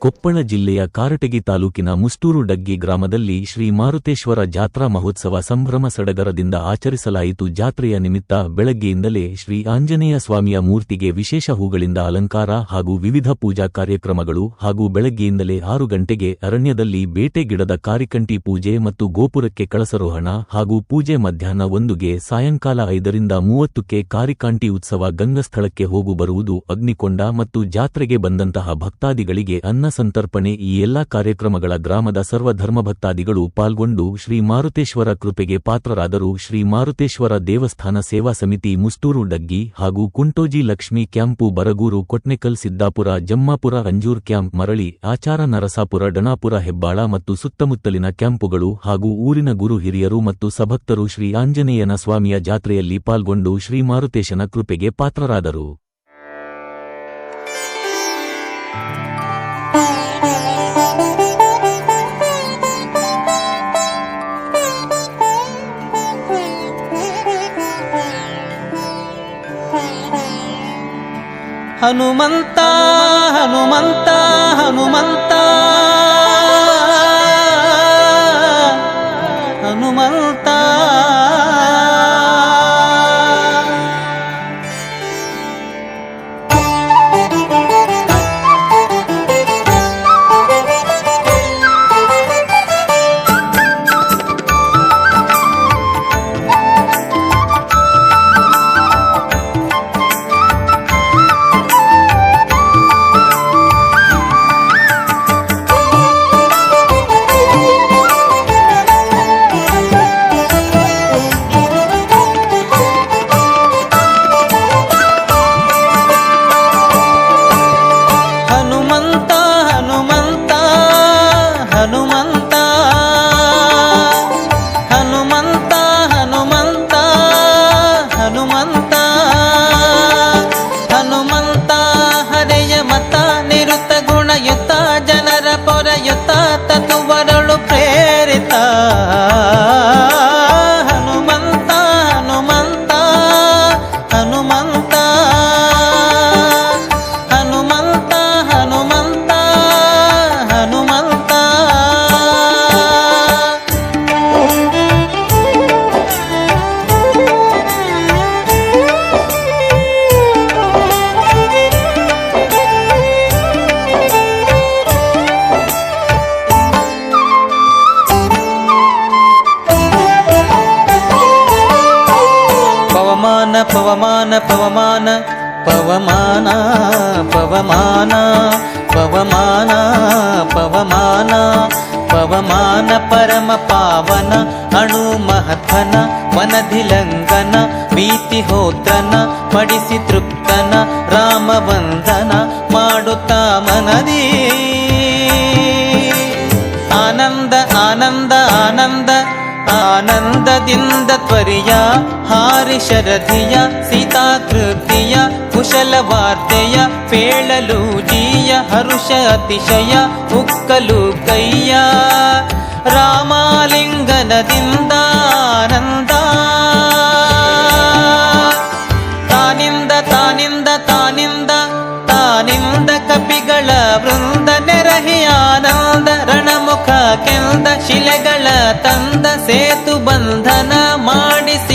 ಕೊಪ್ಪಳ ಜಿಲ್ಲೆಯ ಕಾರಟಗಿ ತಾಲೂಕಿನ ಮುಷ್ಟೂರು ಡಗ್ಗಿ ಗ್ರಾಮದಲ್ಲಿ ಶ್ರೀ ಮಾರುತೇಶ್ವರ ಜಾತ್ರಾ ಮಹೋತ್ಸವ ಸಂಭ್ರಮ ಸಡಗರದಿಂದ ಆಚರಿಸಲಾಯಿತು ಜಾತ್ರೆಯ ನಿಮಿತ್ತ ಬೆಳಗ್ಗೆಯಿಂದಲೇ ಶ್ರೀ ಆಂಜನೇಯ ಸ್ವಾಮಿಯ ಮೂರ್ತಿಗೆ ವಿಶೇಷ ಹೂಗಳಿಂದ ಅಲಂಕಾರ ಹಾಗೂ ವಿವಿಧ ಪೂಜಾ ಕಾರ್ಯಕ್ರಮಗಳು ಹಾಗೂ ಬೆಳಗ್ಗೆಯಿಂದಲೇ ಆರು ಗಂಟೆಗೆ ಅರಣ್ಯದಲ್ಲಿ ಬೇಟೆ ಗಿಡದ ಕಾರಿಕಂಟಿ ಪೂಜೆ ಮತ್ತು ಗೋಪುರಕ್ಕೆ ಕಳಸರೋಹಣ ಹಾಗೂ ಪೂಜೆ ಮಧ್ಯಾಹ್ನ ಒಂದುಗೆ ಸಾಯಂಕಾಲ ಐದರಿಂದ ಮೂವತ್ತಕ್ಕೆ ಕಾರಿಕಾಂಟಿ ಉತ್ಸವ ಗಂಗಸ್ಥಳಕ್ಕೆ ಹೋಗು ಬರುವುದು ಅಗ್ನಿಕೊಂಡ ಮತ್ತು ಜಾತ್ರೆಗೆ ಬಂದಂತಹ ಭಕ್ತಾದಿಗಳಿಗೆ ಅನ್ನ ಸಂತರ್ಪಣೆ ಈ ಎಲ್ಲಾ ಕಾರ್ಯಕ್ರಮಗಳ ಗ್ರಾಮದ ಸರ್ವಧರ್ಮ ಭಕ್ತಾದಿಗಳು ಪಾಲ್ಗೊಂಡು ಶ್ರೀ ಮಾರುತೇಶ್ವರ ಕೃಪೆಗೆ ಪಾತ್ರರಾದರು. ಶ್ರೀ ಮಾರುತೇಶ್ವರ ದೇವಸ್ಥಾನ ಸೇವಾ ಸಮಿತಿ ಮುಸ್ತೂರು ಡಗ್ಗಿ ಹಾಗೂ ಕುಂಟೋಜಿ ಲಕ್ಷ್ಮಿ ಕ್ಯಾಂಪು ಬರಗೂರು ಕೊಟ್ನೆಕಲ್ ಸಿದ್ದಾಪುರ ಜಮ್ಮಾಪುರ ಅಂಜೂರ್ ಕ್ಯಾಂಪ್ ಮರಳಿ ಆಚಾರ ನರಸಾಪುರ ಡಣಾಪುರ ಹೆಬ್ಬಾಳ ಮತ್ತು ಸುತ್ತಮುತ್ತಲಿನ ಕ್ಯಾಂಪುಗಳು ಹಾಗೂ ಊರಿನ ಗುರು ಹಿರಿಯರು ಮತ್ತು ಸಭಕ್ತರು ಶ್ರೀ ಆಂಜನೇಯನ ಸ್ವಾಮಿಯ ಜಾತ್ರೆಯಲ್ಲಿ ಪಾಲ್ಗೊಂಡು ಶ್ರೀ ಮಾರುತೇಶನ ಕೃಪೆಗೆ ಪಾತ್ರರಾದರು. హనుమంతా హనుమంతా హనుమంతా. ಪವಮಾನ ಪವಮಾನ ಪವಮಾನ ಪವಮಾನ ಪವಮಾನ ಪವಮಾನ ಪರಮ ಪಾವನ, ಅಣು ಮಹತ್ವನ ಮನಧಿಲಂಗನ ಭೀತಿ ಹೋತ್ರನ, ಪಡಿಸಿ ತೃಪ್ತನ ರಾಮವಂದನ ಮಾಡುತ್ತಾ ಮನದಿ. ಆನಂದ ಆನಂದ ಆನಂದದಿಂದ ತ್ವರಿಯ ಹಾರಿ ಶರಧಿಯ ಸೀತಾಕೃತಿಯ ಕುಶಲ ವಾರ್ತೆಯ ಪೇಳಲು ಜೀಯ ಹರುಷ ಅತಿಶಯ ಉಕ್ಕಲು ಕೈಯ ರಾಮಾಲಿಂಗನದಿಂದ ಆನಂದ. ತಾನಿಂದ ತಾನಿಂದ ತಾನಿಂದ ತಾನಿಂದ ಕಪಿಗಳ ವೃಂದ. ಶಿಲೆಗಳ ತಂದ ಸೇತು ಬಂಧನ ಮಾಡಿಸಿ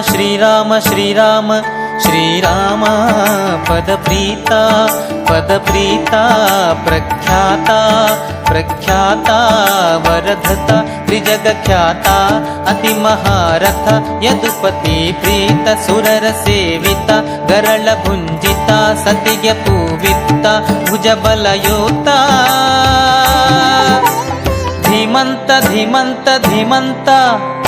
श्रीराम श्रीराम श्रीराम पदप्रीता पदप्रीता प्रख्याता प्रख्याता वरधता त्रिजगख्याता अतिमहारथ यदुपतिप्रीत सुरसेविता गरलभुञ्जिता सति भुजबलयोता। धीमन्त धीमन्त धीमन्त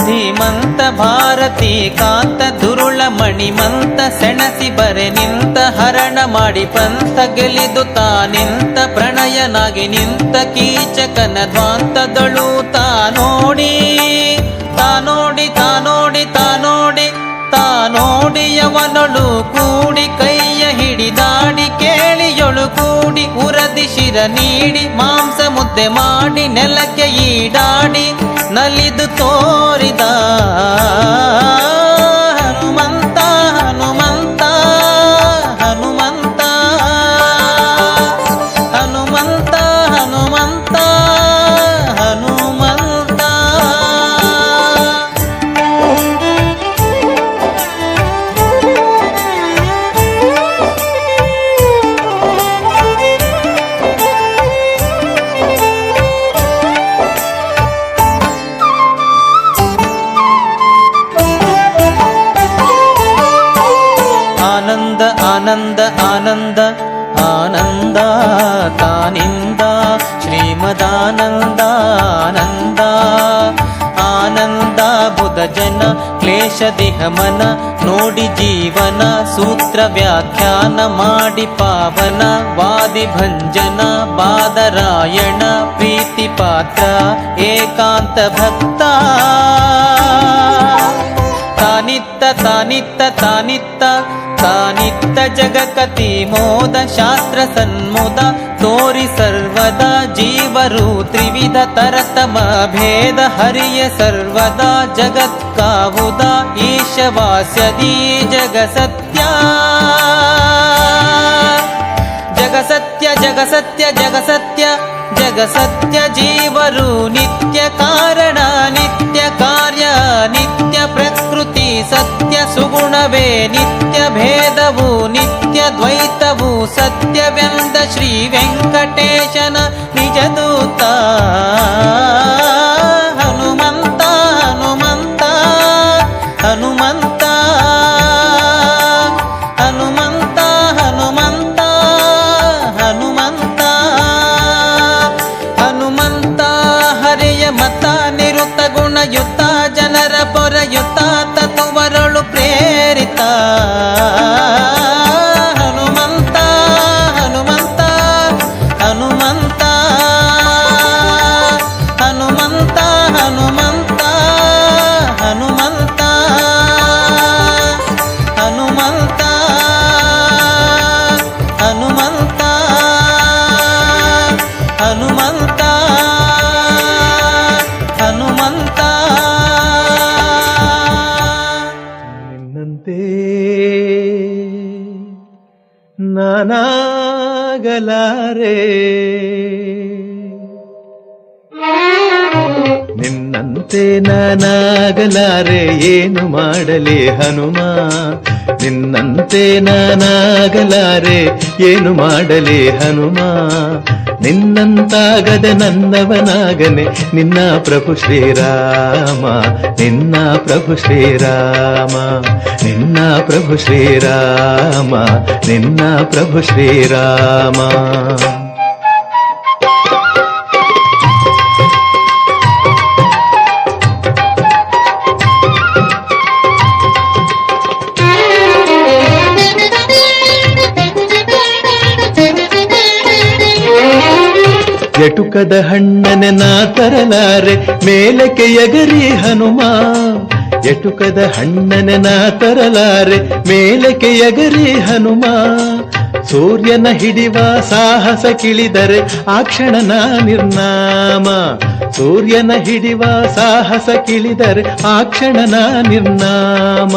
ಧೀಮಂತ ಭಾರತಿ, ಕಾಂತ ದುರುಳ ಮಣಿಮಂತ ಸೆಣಸಿ ಬರೆ ನಿಂತ, ಹರಣ ಮಾಡಿ ಪಂತ, ಗೆಲಿದು ತಾನಿಂತ ಪ್ರಣಯನಾಗಿ ನಿಂತ, ಕೀಚಕನ ಧ್ವಾಂತದಳು ತಾನೋಡಿ ತಾನೋಡಿ ತಾನೋಡಿ ತಾನೋಡಿ ಯವನಳು ಕೂಡಿ ಕೈ ಹಿಡಿದಾಡಿ ಕೇಳಿಯೊಳು ಕೂಡಿ ಉರದಿ ಶಿರ ನೀಡಿ ಮಾಂಸ ಮುದ್ದೆ ಮಾಡಿ ನೆಲಕ್ಕೆ ಈಡಾಡಿ ನಲಿದು ತೋರಿದ ಜನ ಕ್ಲೇಶ ದಿಹಮನ ನೋಡಿ ಜೀವನ ಸೂತ್ರ ವ್ಯಾಖ್ಯಾನ ಮಾಡಿ ಪಾವನ ವಾದಿ ಭಂಜನ ಬಾದರಾಯಣ ಪ್ರೀತಿ ಪಾತ್ರ ಏಕಾಂತ ಭಕ್ತ ತಾನಿತ್ತ ತಾನಿತ್ತ ತಾನಿತ್ತ नित्यजगति मोद शास्त्रसन्मुद तोरि सर्वदा जीवरु त्रिविध तरतमभेद हरिः सर्वदा जगत्कावुदा ईशवास्यदी जगसत्या। జగసత్య జగసత్య జగసత్య జీవరు నిత్య కారణ నిత్య కార్య నిత్య ప్రకృతి సత్య సుగుణవే నిత్య భేదవు నిత్య ద్వైతవు సత్య వ్యంద శ్రీ వెంకటేశన నిజదూత. ikaw ನಿನ್ನಂತೆ ನಾನಾಗಲಾರೆ, ಏನು ಮಾಡಲಿ ಹನುಮ? ನಿನ್ನಂತೆ ನಾನಾಗಲಾರೆ, ಏನು ಮಾಡಲಿ ಹನುಮ? ನಿನ್ನಂತಾಗದ ನನ್ನವನಾಗನೆ, ನಿನ್ನ ಪ್ರಭು ಶ್ರೀರಾಮ, ನಿನ್ನ ಪ್ರಭು ಶ್ರೀರಾಮ, ನಿನ್ನ ಪ್ರಭು ಶ್ರೀರಾಮ, ನಿನ್ನ ಪ್ರಭು ಶ್ರೀರಾಮ. ಎಟುಕದ ಹಣ್ಣನೆ ನಾ ತರಲಾರೆ, ಮೇಲಕ್ಕೆ ಎಗರಿ ಹನುಮ. ಎಟುಕದ ಹಣ್ಣನೆ ನಾ ತರಲಾರೆ, ಮೇಲಕ್ಕೆ ಎಗರಿ ಹನುಮ. ಸೂರ್ಯನ ಹಿಡಿವ ಸಾಹಸ ಕಿಳಿದರೆ ಆ ಕ್ಷಣನ ನಿರ್ನಾಮ. ಸೂರ್ಯನ ಹಿಡಿವ ಸಾಹಸ ಕಿಳಿದರೆ ಆ ಕ್ಷಣನ ನಿರ್ನಾಮ.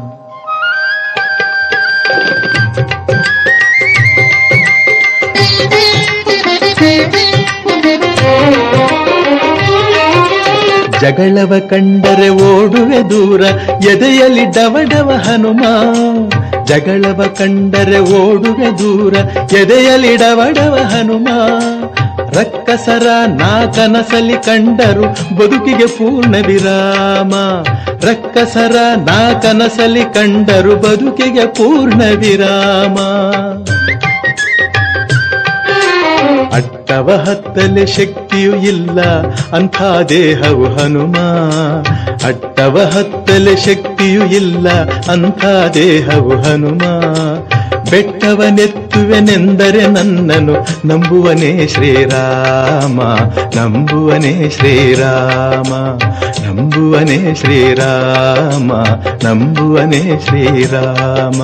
ಜಗಳವ ಕಂಡರೆ ಓಡುವೆ ದೂರ, ಎದೆಯಲ್ಲಿ ಡವಡವ ಹನುಮ. ಜಗಳವ ಕಂಡರೆ ಓಡುವೆ ದೂರ, ಎದೆಯಲ್ಲಿ ಡವಡವ ಹನುಮ. ರಕ್ಕಸರ ನಾ ಕನಸಲಿ ಕಂಡರು ಬದುಕಿಗೆ ಪೂರ್ಣ ವಿರಾಮ. ರಕ್ಕಸರ ನಾ ಕನಸಲಿ ಕಂಡರು ಬದುಕಿಗೆ ಪೂರ್ಣ ವಿರಾಮ. ಅಟ್ಟವ ಹತ್ತಲೆ ಶಕ್ತಿಯು ಇಲ್ಲ, ಅಂಥ ದೇಹವು ಹನುಮ. ಅಟ್ಟವ ಹತ್ತಲೆ ಶಕ್ತಿಯು ಇಲ್ಲ, ಅಂಥ ದೇಹವು ಹನುಮ. ಬೆಟ್ಟವನೆತ್ತುವೆನೆಂದರೆ ನನ್ನನು ನಂಬುವನೇ ಶ್ರೀರಾಮ ನಂಬುವನೇ ಶ್ರೀರಾಮ ನಂಬುವನೇ ಶ್ರೀರಾಮ ನಂಬುವನೇ ಶ್ರೀರಾಮ.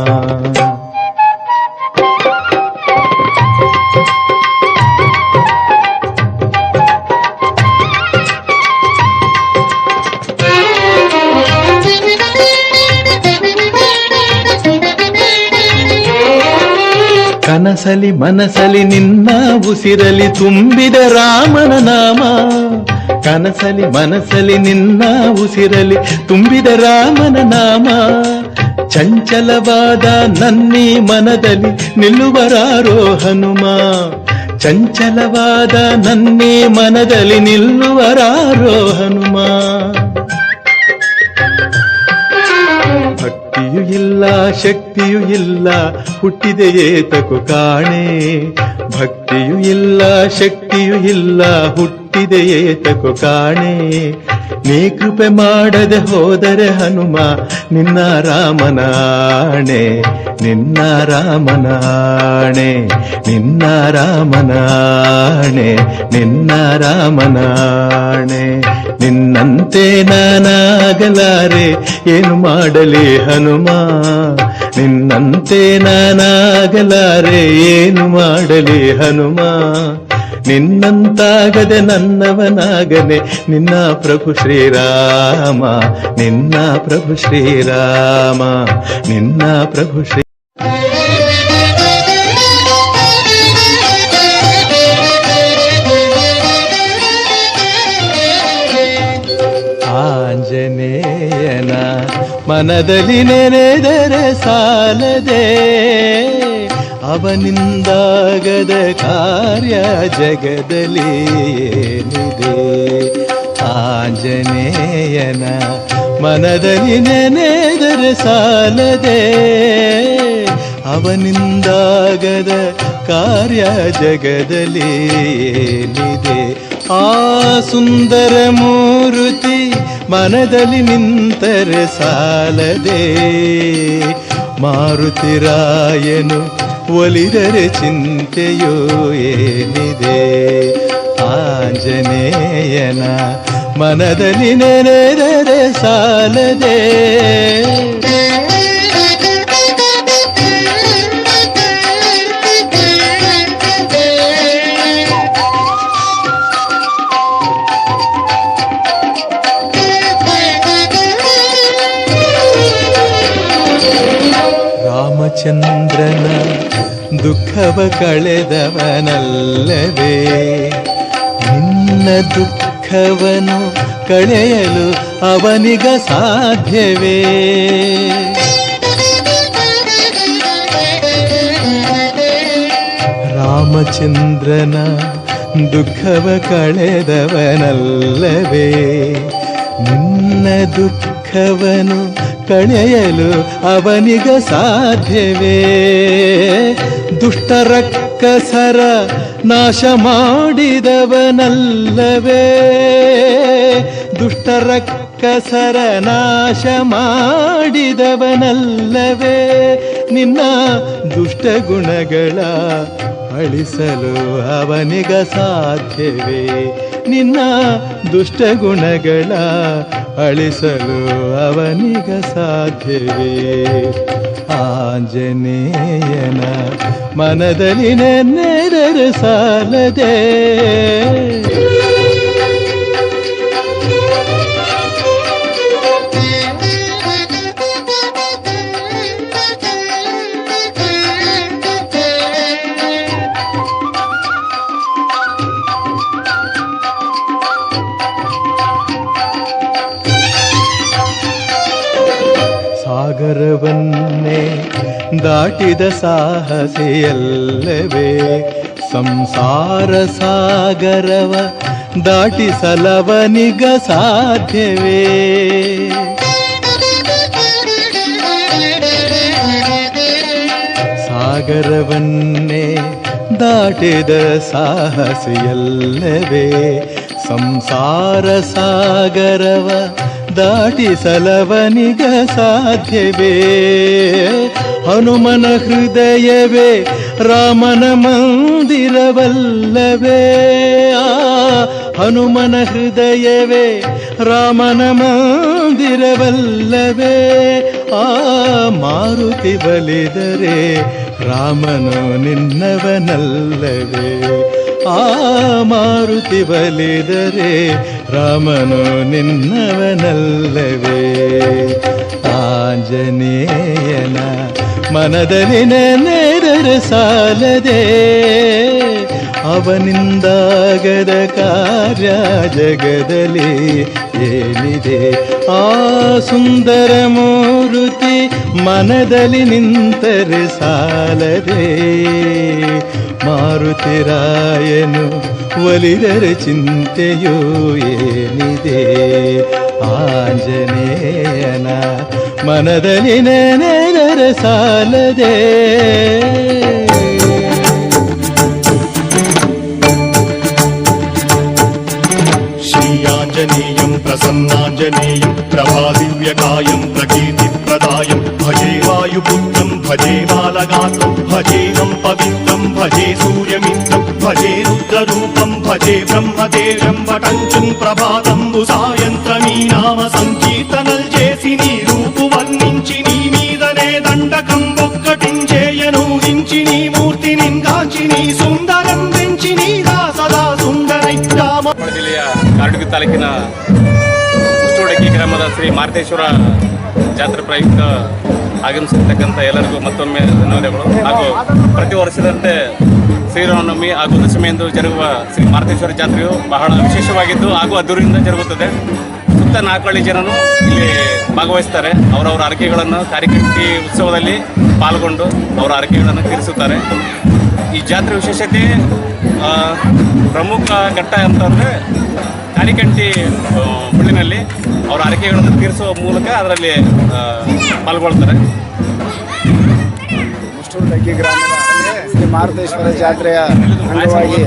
ಕನಸಲಿ ಮನಸಲಿ ನಿನ್ನ ಉಸಿರಲಿ ತುಂಬಿದ ರಾಮನ ನಾಮ. ಕನಸಲಿ ಮನಸಲಿ ನಿನ್ನ ಉಸಿರಲಿ ತುಂಬಿದ ರಾಮನ ನಾಮ. ಚಂಚಲವಾದ ನನ್ನಿ ಮನದಲ್ಲಿ ನಿಲ್ಲುವರಾರೋ ಹನುಮ. ಚಂಚಲವಾದ ನನ್ನಿ ಮನದಲ್ಲಿ ನಿಲ್ಲುವರಾರೋ ಹನುಮ. ಭಕ್ತಿಯೂ ಇಲ್ಲ ಶಕ್ತಿಯು ಇಲ್ಲ ಹುಟ್ಟಿದೆಯೇ ತಕು ಕಾಣೆ. ಭಕ್ತಿಯು ಇಲ್ಲ ಶಕ್ತಿಯು ಇಲ್ಲ ಹುಟ್ಟಿದೆಯೇ ತಕೋ ಕಾಣೆ. ನೀ ಕೃಪೆ ಮಾಡದೆ ಹೋದರೆ ಹನುಮ, ನಿನ್ನ ರಾಮನಾಣೆ ನಿನ್ನ ರಾಮನಾಣೆ ನಿನ್ನ ರಾಮನಾಣೆ ನಿನ್ನ ರಾಮನಾಣೆ. ನಿನ್ನಂತೆ ನಾನಾಗಲಾರೆ, ಏನು ಮಾಡಲಿ ಹನುಮ? ನಿನ್ನಂತೆ ನಾನಾಗಲಾರೆ, ಏನು ಮಾಡಲಿ ಹನುಮ? ನಿನ್ನಂತಾಗದೆ ನನ್ನವನಾಗನೆ ನಿನ್ನ ಪ್ರಭು ಶ್ರೀರಾಮ ನಿನ್ನ ಪ್ರಭು ಶ್ರೀರಾಮ ನಿನ್ನ ಪ್ರಭು ಶ್ರೀ ಆಂಜನೇಯನ ಮನದಲ್ಲಿ ನೆನೆದರೆ ಸಾಲದೆ ಅವನಿಂದಾಗದ ಕಾರ್ಯ ಜಗದಲ್ಲಿ ಏನಿದೆ? ಆಂಜನೇಯನ ಮನದಲ್ಲಿ ನೆನೆದರೆ ಸಾಲದೆ. ಅವನಿಂದಾಗದ ಕಾರ್ಯ ಜಗದಲ್ಲಿ ಏನಿದೆ? ಆ ಸುಂದರ ಮೂರುತಿ ಮನದಲ್ಲಿ ನಿಂತರೆ ಸಾಲದೆ. ಮಾರುತಿರಾಯನು ಒಲಿದರೆ ಚಿಂತೆಯೋ ಏನಿದೆ ಆಂಜನೇಯನ ಮನದಲ್ಲಿ ನೆನೆದರೆ ಸಾಲದೆ ದುಃಖವ ಕಳೆದವನಲ್ಲವೇ? ನಿನ್ನ ದುಃಖವನು ಕಳೆಯಲು ಅವನಿಗ ಸಾಧ್ಯವೇ? ರಾಮಚಂದ್ರನ ದುಃಖವ ಕಳೆದವನಲ್ಲವೇ? ನಿನ್ನ ದುಃಖವನು ಕಳೆಯಲು ಅವನಿಗ ಸಾಧ್ಯವೇ? ದುಷ್ಟರಕ್ಕಸರ ನಾಶ ಮಾಡಿದವನಲ್ಲವೇ? ದುಷ್ಟರಕ್ಕಸರ ನಾಶ ಮಾಡಿದವನಲ್ಲವೇ? ನಿನ್ನ ದುಷ್ಟ ಗುಣಗಳ ಅಳಿಸಲು ಅವನಿಗ ಸಾಧ್ಯವೇ? ನಿನ್ನ ದುಷ್ಟ ಗುಣಗಳ ಅಳಿಸಲು ಅವನಿಗ ಸಾಧ್ಯವೇ? ಆಂಜನೇಯನ ಮನದಲ್ಲಿ ನೆನೆದರೆ ಸಾಲದೆ. ದಾಟಿದ ಸಾಹಸಿಯಲ್ಲವೇ? ಸಂಸಾರ ಸಾಗರವ ದಾಟಿಸಲವನಿಗ ಸಾಧ್ಯವೇ? ಸಾಗರವನ್ನೇ ದಾಟಿದ ಸಾಹಸಿಯಲ್ಲವೇ? ಸಂಸಾರ ಸಾಗರವ ದಾಟಿಸಲವನಿಗ ಸಾಧ್ಯವೇ? ಹನುಮನ ಹೃದಯವೇ, ರಾಮನ ಮಂದಿರವಲ್ಲವೇ? ಹನುಮನ ಹೃದಯವೇ, ರಾಮನ ಮಂದಿರವಲ್ಲವೇ? ಆ, ಮಾರುತಿ ಬಲಿದರೆ ರಾಮನು ನಿನ್ನವನಲ್ಲವೇ? ಆ, ಮಾರುತಿ ಬಲಿದರೆ ರಾಮನು ನಿನ್ನವನಲ್ಲವೇ ಆಂಜನೇಯನ ಮನದಲ್ಲಿ ನೆನೆದರೆ ಸಾಲದೆ ಅವನಿಂದಾಗದ ಕಾರ್ಯ ಜಗದಲ್ಲಿ ಏನಿದೆ? ಆ ಸುಂದರ ಮೂರುತಿ ಮನದಲ್ಲಿ ನಿಂತರೆ ಸಾಲದೆ. ಮಾರುತಿರಾಯನು ಒಲಿದರೆ ಚಿಂತೆಯೂ ಏನಿದೆ? ಆಂಜನೇಯನ ಮನದಲ್ಲಿ ನೆನೆದರೆ ಸಾಲದೆ. ప్రసన్నాంజనేయం ప్రసన్నాంజనేయం ప్రభాదివ్యకాయం ప్రకీర్తిప్రదాయం. భజే వాయుపుత్రం భజే బాలగాత్రం భజేదం పవిత్రం భజే సూర్యమిత్రం భజే రుద్రరూపం భజే బ్రహ్మదేవం వటంచం ప్రభాతంబుసాయ. ಕಾರಟಗಿ ತಾಲೂಕಿನ ಕುಸ್ತೋಡಕ್ಕಿ ಗ್ರಾಮದ ಶ್ರೀ ಮಾರುತೇಶ್ವರ ಜಾತ್ರೆ ಪ್ರಯುಕ್ತ ಆಗಮಿಸಿರ್ತಕ್ಕಂಥ ಎಲ್ಲರಿಗೂ ಮತ್ತೊಮ್ಮೆ ಧನ್ಯವಾದಗಳು. ಹಾಗೂ ಪ್ರತಿ ವರ್ಷದಂತೆ ಶ್ರೀರಾಮನವಮಿ ಹಾಗೂ ದಶಮಿಯಂದು ಜರುಗುವ ಶ್ರೀ ಮಾರುತೇಶ್ವರ ಜಾತ್ರೆಯು ಬಹಳ ವಿಶೇಷವಾಗಿದ್ದು ಹಾಗೂ ಅದ್ದೂರಿಯಿಂದ ಜರುಗುತ್ತದೆ. ಸುತ್ತ ನಾಲ್ಕಳ್ಳಿ ಜನರು ಇಲ್ಲಿ ಭಾಗವಹಿಸ್ತಾರೆ. ಅವರವರ ಅರಕೆಗಳನ್ನು ಕಾರ್ಯಕರ್ತಿ ಉತ್ಸವದಲ್ಲಿ ಪಾಲ್ಗೊಂಡು ಅವರ ಅರಕೆಗಳನ್ನು ತೀರಿಸುತ್ತಾರೆ. ಈ ಜಾತ್ರೆ ವಿಶೇಷತೆ ಪ್ರಮುಖ ಘಟ್ಟ ಅಂತಂದರೆ ಕಾರಿಕಂಟಿ ಹುಳ್ಳಿನಲ್ಲಿ ಬಳ್ಳಿನಲ್ಲಿ ಅವರ ಅರಕೆಗಳನ್ನು ತೀರಿಸುವ ಮೂಲಕ ಅದರಲ್ಲಿ ಪಾಲ್ಗೊಳ್ತಾರೆ. ಶ್ರೀ ಮಾರುತೇಶ್ವರ ಜಾತ್ರೆಯ ಅಂಗವಾಗಿ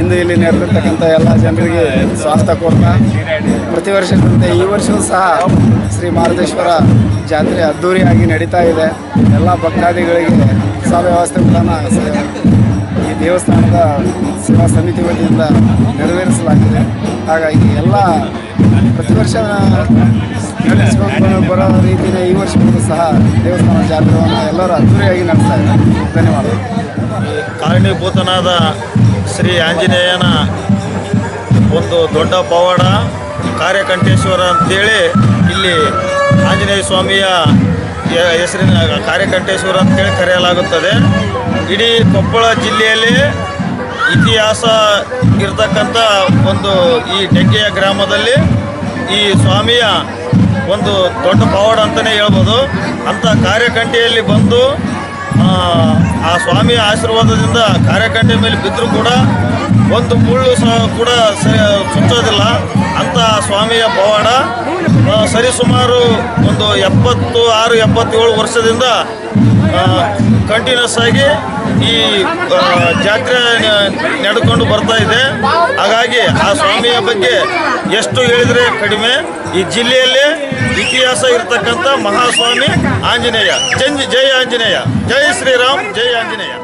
ಇಂದು ಇಲ್ಲಿ ನೆರೆದಿರ್ತಕ್ಕಂಥ ಎಲ್ಲ ಜನರಿಗೆ ಸ್ವಾಗತ ಕೋರ್ತಾ, ಪ್ರತಿ ವರ್ಷದಂತೆ ಈ ವರ್ಷವೂ ಸಹ ಶ್ರೀ ಮಾರುತೇಶ್ವರ ಜಾತ್ರೆ ಅದ್ಧೂರಿಯಾಗಿ ನಡೀತಾ ಇದೆ. ಎಲ್ಲ ಭಕ್ತಾದಿಗಳಿಗೆ ವ್ಯವಸ್ಥೆಗಳನ್ನು ಈ ದೇವಸ್ಥಾನದ ಸೇವಾ ಸಮಿತಿ ವತಿಯಿಂದ ನೆರವೇರಿಸಲಾಗಿದೆ. ಹಾಗಾಗಿ ಎಲ್ಲ ಪ್ರತಿ ವರ್ಷ ಬರೋ ರೀತಿಯ ಈ ವರ್ಷವೂ ಸಹ ದೇವಸ್ಥಾನ ಜಾತ್ರೆಯನ್ನು ಎಲ್ಲರೂ ಅದ್ದೂರಿಯಾಗಿ ನಡೆಸ್ತಾ ಇದ್ದಾರೆ. ಧನ್ಯವಾದಗಳು. ಕಾರಣೀಭೂತನಾದ ಶ್ರೀ ಆಂಜನೇಯನ ಒಂದು ದೊಡ್ಡ ಪವಾಡ ಕಾರ್ಯಕಂಠೇಶ್ವರ ಅಂತೇಳಿ ಇಲ್ಲಿ ಆಂಜನೇಯ ಸ್ವಾಮಿಯ ಹೆಸರಿನ ಕಾರ್ಯಕಂಠೇಶ್ವರ ಅಂತೇಳಿ ಕರೆಯಲಾಗುತ್ತದೆ. ಇಡೀ ಕೊಪ್ಪಳ ಜಿಲ್ಲೆಯಲ್ಲಿ ಇತಿಹಾಸ ಇರತಕ್ಕಂಥ ಒಂದು ಈ ಡೆಗ್ಗೆಯ ಗ್ರಾಮದಲ್ಲಿ ಈ ಸ್ವಾಮಿಯ ಒಂದು ದೊಡ್ಡ ಪವಾಡ ಅಂತಲೇ ಹೇಳ್ಬೋದು. ಅಂಥ ಕಾರ್ಯಕಂಠೆಯಲ್ಲಿ ಬಂದು ಆ, ಸ್ವಾಮಿಯ ಆಶೀರ್ವಾದದಿಂದ ಕಾರ್ಯಕಂಠೆ ಮೇಲೆ ಬಿದ್ದರೂ ಕೂಡ ಒಂದು ಮುಳ್ಳು ಸಹ ಕೂಡ ಸುಚ್ಚೋದಿಲ್ಲ ಅಂಥ ಸ್ವಾಮಿಯ ಪವಾಡ ಸರಿಸುಮಾರು ಒಂದು ಎಪ್ಪತ್ತು ಆರು ಎಪ್ಪತ್ತೇಳು ವರ್ಷದಿಂದ ಕಂಟಿನ್ಯೂಸ್ ಆಗಿ ಈ ಜಾತ್ರೆ ನಡ್ಕೊಂಡು ಬರ್ತಾ ಇದೆ. ಹಾಗಾಗಿ ಆ ಸ್ವಾಮಿಯ ಬಗ್ಗೆ ಎಷ್ಟು ಹೇಳಿದರೆ ಕಡಿಮೆ? ಈ ಜಿಲ್ಲೆಯಲ್ಲಿ ಇತಿಹಾಸ ಇರತಕ್ಕಂಥ ಮಹಾಸ್ವಾಮಿ ಆಂಜನೇಯ. ಜಂಜ್ ಜೈ ಆಂಜನೇಯ. ಜೈ ಶ್ರೀರಾಮ್, ಜೈ ಆಂಜನೇಯ.